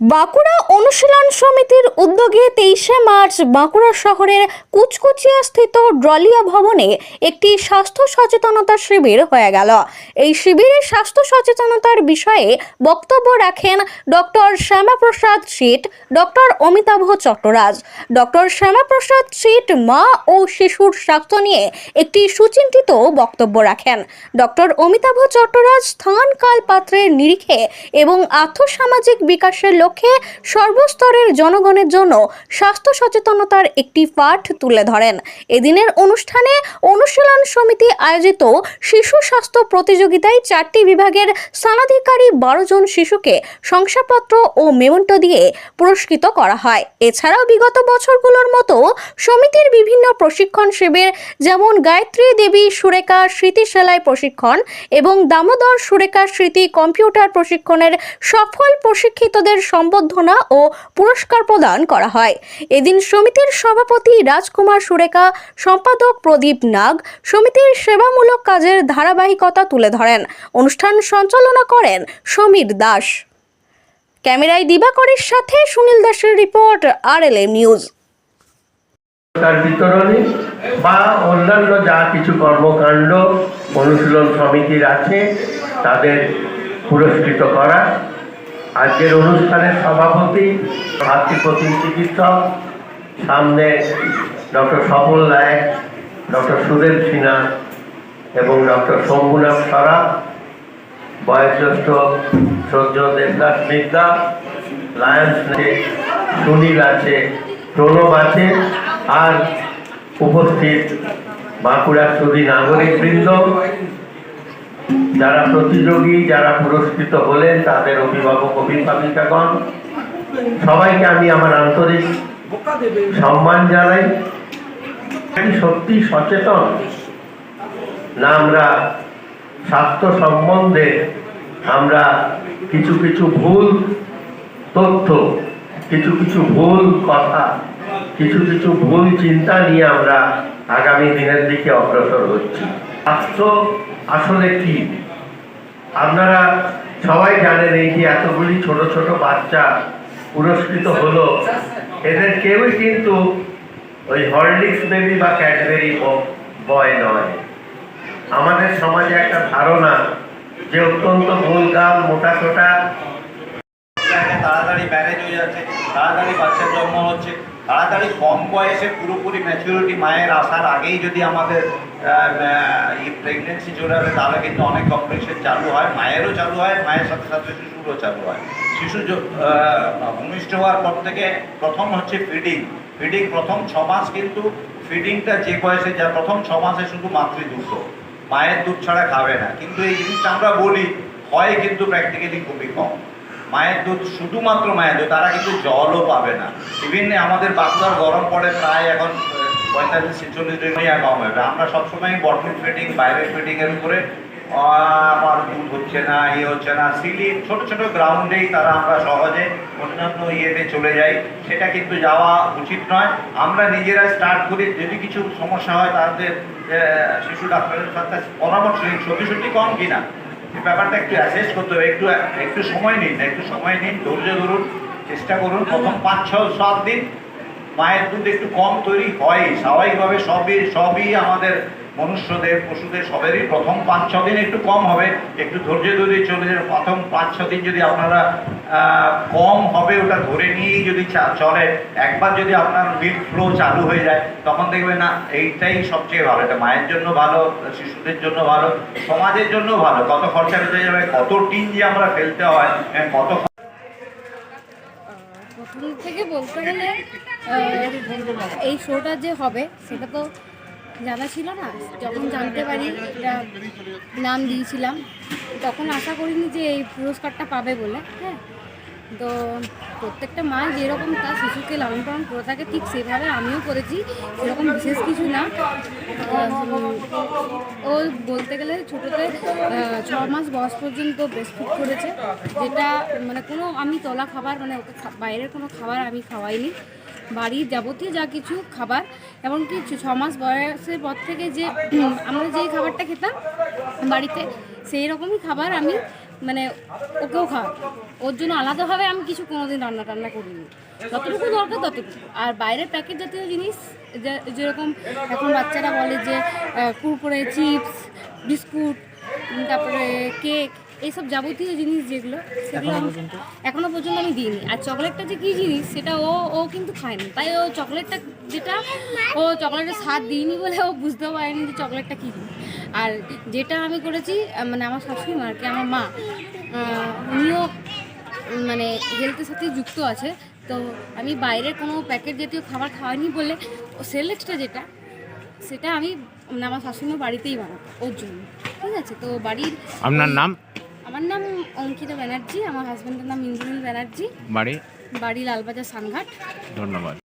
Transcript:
বাঁকুড়া অনুশীলন সমিতির উদ্যোগে তেইশে মার্চ বাঁকুড়া শহরের কুচকুচিয়া স্থিত ড্রলিয়া ভবনে একটি স্বাস্থ্য সচেতনতা শিবির হয়ে গেল। এই শিবিরে স্বাস্থ্য সচেতনতার বিষয়ে বক্তব্য রাখেন doctor Shyamaprasad Sheet, doctor Amitabha Chattaraj. Doctor Shyamaprasad Sheet মা ও শিশুর স্বাস্থ্য নিয়ে একটি সুচিন্তিত বক্তব্য রাখেন। ডক্টর অমিতাভ চট্টরাজ স্থান কাল পাত্রের নিরিখে এবং আর্থসামাজিক বিকাশের লক্ষ্যে সর্বস্তরের জনগণের জন্য স্বাস্থ্য সচেতনতার একটি পাঠ তুলে ধরেন। এদিনের অনুষ্ঠানে অনুশীলন সমিতি আয়োজিত শিশু স্বাস্থ্য প্রতিযোগিতায় চারটি বিভাগের স্থানাধিকারী বারো জন শিশুকে শংসাপত্র ও মেমন্ট দিয়ে পুরস্কৃত করা হয়। এছাড়াও বিগত বছরগুলোর মতো সমিতির বিভিন্ন প্রশিক্ষণ শিবির যেমন গায়ত্রী দেবী সুরেখা স্মৃতি সেলাই প্রশিক্ষণ এবং দামোদর সুরেখা স্মৃতি কম্পিউটার প্রশিক্ষণের সফল প্রশিক্ষিতদের সম্বর্ধনা ও পুরস্কার প্রদান করা হয়। এদিন সমিতির সভাপতি রাজকুমার সুরেখা, সম্পাদক প্রদীপ নাগ সমিতির সেবামূলক কাজের ধারাবাহিকতা তুলে ধরেন। অনুষ্ঠান সঞ্চালনা করেন সমীর দাস। ক্যামেরায় দিবাকরের সাথে সুনীল দাসের রিপোর্ট আর এল এম নিউজ। তার বিতরণী বা অন্যান্য যা কিছু কর্মকাণ্ড অনুশীলন সমিতির আছে, তাদের পুরস্কৃত করা আজকের অনুষ্ঠানের সভাপতি মাতৃপ্রতিম চিকিৎসক সামনে ডক্টর সফল নায়ক, ডক্টর সুদেব সিনহা এবং ডক্টর শম্ভুনাথ সরা, বয়োজ্যেষ্ঠ সূর্য দেবদাস মিদ্যা লায়ন্স সুনীল আছে, প্রণব আছে, আর উপস্থিত বাঁকুড়ার সুদী নাগরিক বৃন্দ যারা প্রতিযোগী, যারা পুরস্কৃত হলেন তাদের অভিভাবক, অভিভাবিকাগণ, সবাইকে আমি আমার আন্তরিক সম্মান জানাই। সত্যি সচেতন না আমরা স্বাস্থ্য সম্বন্ধে আমরা কিছু কিছু ভুল তথ্য, কিছু কিছু ভুল কথা, কিছু কিছু ভুল চিন্তা নিয়ে আমরা আগামী দিনের দিকে অগ্রসর হচ্ছি। স্বাস্থ্য আসলে কি? আপনারা সবাই জানেন এই যে এতগুলি ছোট ছোট বাচ্চা পুরস্কৃত হলো, এদের কেউই কিন্তু ওই হরলিক্স বেবি বা ক্যাডবেরি বয় নয়। আমাদের সমাজে একটা ধারণা যে অত্যন্ত গোলগাল মোটা জায়গায় তাড়াতাড়ি ম্যারেজ হয়ে যাচ্ছে, তাড়াতাড়ি বাচ্চার জন্ম হচ্ছে। তাড়াতাড়ি কম বয়সে পুরোপুরি ম্যাচুরিটি মায়ের আসার আগেই যদি আমাদের এই প্রেগনেন্সি আসে তাহলে কিন্তু অনেক কম্পিটিশন চালু হয়। মায়েরও চালু হয়, মায়ের সাথে সাথে শিশুরও চালু হয়। শিশু ভূমিষ্ঠ হওয়ার পর থেকে প্রথম হচ্ছে ফিডিং ফিডিং প্রথম ছ মাস কিন্তু ফিডিংটা যে বয়সে, যা প্রথম ছ মাসে শুধু মাতৃদুগ্ধ। মায়ের দুধ ছাড়া খাবে না। কিন্তু এই জিনিসটা আমরা বলি, হয় কিন্তু প্র্যাকটিক্যালি খুবই কম। মায়ের দুধ শুধুমাত্র মায়ের দুধ, তারা কিন্তু জলও পাবে না। ইভিন আমাদের বাচ্চার গরম পড়ে প্রায় এখন পঁয়তাল্লিশ, ছেচল্লিশ ডিগ্রি কম হবে। আমরা সবসময় বটল ফিটিং বাইরে ফিটিংয়ের উপরে আমার দুধ হচ্ছে না ইয়ে হচ্ছে না। সিলি ছোট ছোট গ্রাউন্ডেই তারা আমরা সহজে অন্যান্য ইয়েতে চলে যাই। সেটা কিন্তু যাওয়া উচিত নয়। আমরা নিজেরা স্টার্ট করি। যদি কিছু সমস্যা হয় তাদের শিশু ডাক্তারের সাথে পরামর্শ নিন সত্যি সত্যি কম কিনা? ব্যাপারটা একটু অ্যাসেস করতে হবে। একটু একটু সময় নিন, একটু সময় নিন, ধৈর্য ধরুন, চেষ্টা করুন। প্রথম পাঁচ ছ সাত দিন মায়ের দুধ একটু কম তৈরি হয়। স্বাভাবিকভাবে সবই সবই আমাদের মনুষ্যদের পশুদের সবেরই প্রথম পাঁচ ছ দিন একটু কম হবে। একটু ধৈর্য ধরে চলে যাবে প্রথম পাঁচ ছ দিন যদি আপনারা কম হবে ওটা ধরে নিয়েই যদি চলে একবার যদি আপনার মিল্ক ফ্লো চালু হয়ে যায় তখন দেখবেন না এইটাই সবচেয়ে ভালো। এটা মায়ের জন্য ভালো শিশুদের জন্য ভালো সমাজের জন্য ভালো। কত খরচা বেঁচে যাবে কত টিন যে আমরা ফেলতে হ্যাঁ, কত প্রথম থেকে বলতে গেলে এই শোটা যে হবে, সেটা তো জানা ছিল না। যখন জানতে পারি, এটা নাম দিয়েছিলাম। তখন আশা করিনি যে এই পুরস্কারটা পাবে বলে হ্যাঁ। তো প্রত্যেকটা মা যেরকম তার শিশুকে লালন পালন করে থাকে, ঠিক সেভাবে আমিও করেছি, সেরকম বিশেষ কিছু না। ও বলতে গেলে ছোটোতে ছ মাস বয়স পর্যন্ত ব্রেস্টফিড করেছে, যেটা মানে কোনো আমি তলা খাবার মানে ওকে বাইরের কোনো খাবার আমি খাওয়াইনি। বাড়ির যাবতীয় যা কিছু খাবার, এমনকি ছ মাস বয়সের পর থেকে যে আমরা যেই খাবারটা খেতাম বাড়িতে, সেই রকমই খাবার আমি মানে ওকেও খাওয়াবো ওর জন্য আলাদাভাবে আমি কিছু কোনোদিন রান্না টান্না করিনি। যতটুকু দরকার ততটুকু। আর বাইরের প্যাকেট জাতীয় জিনিস যেরকম এখন বাচ্চারা বলে যে কুরকুরে চিপস বিস্কুট তারপরে কেক এইসব যাবতীয় জিনিস যেগুলো সেগুলো আমি- এখনও পর্যন্ত আমি দিইনি। আর চকলেটটা যে কী জিনিস সেটা ও ও কিন্তু খায়নি। তাই ও চকলেটটা যেটা ও চকলেটের স্বাদ দিইনি বলে ও বুঝতেও পারেনি যে চকলেটটা কী আর যেটা আমি করেছি মানে আমার শাশুড়ি মা আর কি আমার মা উনিও মানে হেলথের সাথে যুক্ত আছে। তো আমি বাইরের কোনো প্যাকেট জাতীয় খাবার খাওয়াইনি বলে ও সেলেক্সটা যেটা সেটা আমি মানে আমার শাশুড়ি বাড়িতেই বানাবো ওর জন্য। ঠিক আছে তো বাড়ির আপনার নাম? আমার নাম অঙ্কিতা ব্যানার্জি আমার হাজব্যান্ডের নাম ইন্দ্রনীল ব্যানার্জি। বাড়ি? বাড়ি লালবাজার সানঘাট। ধন্যবাদ।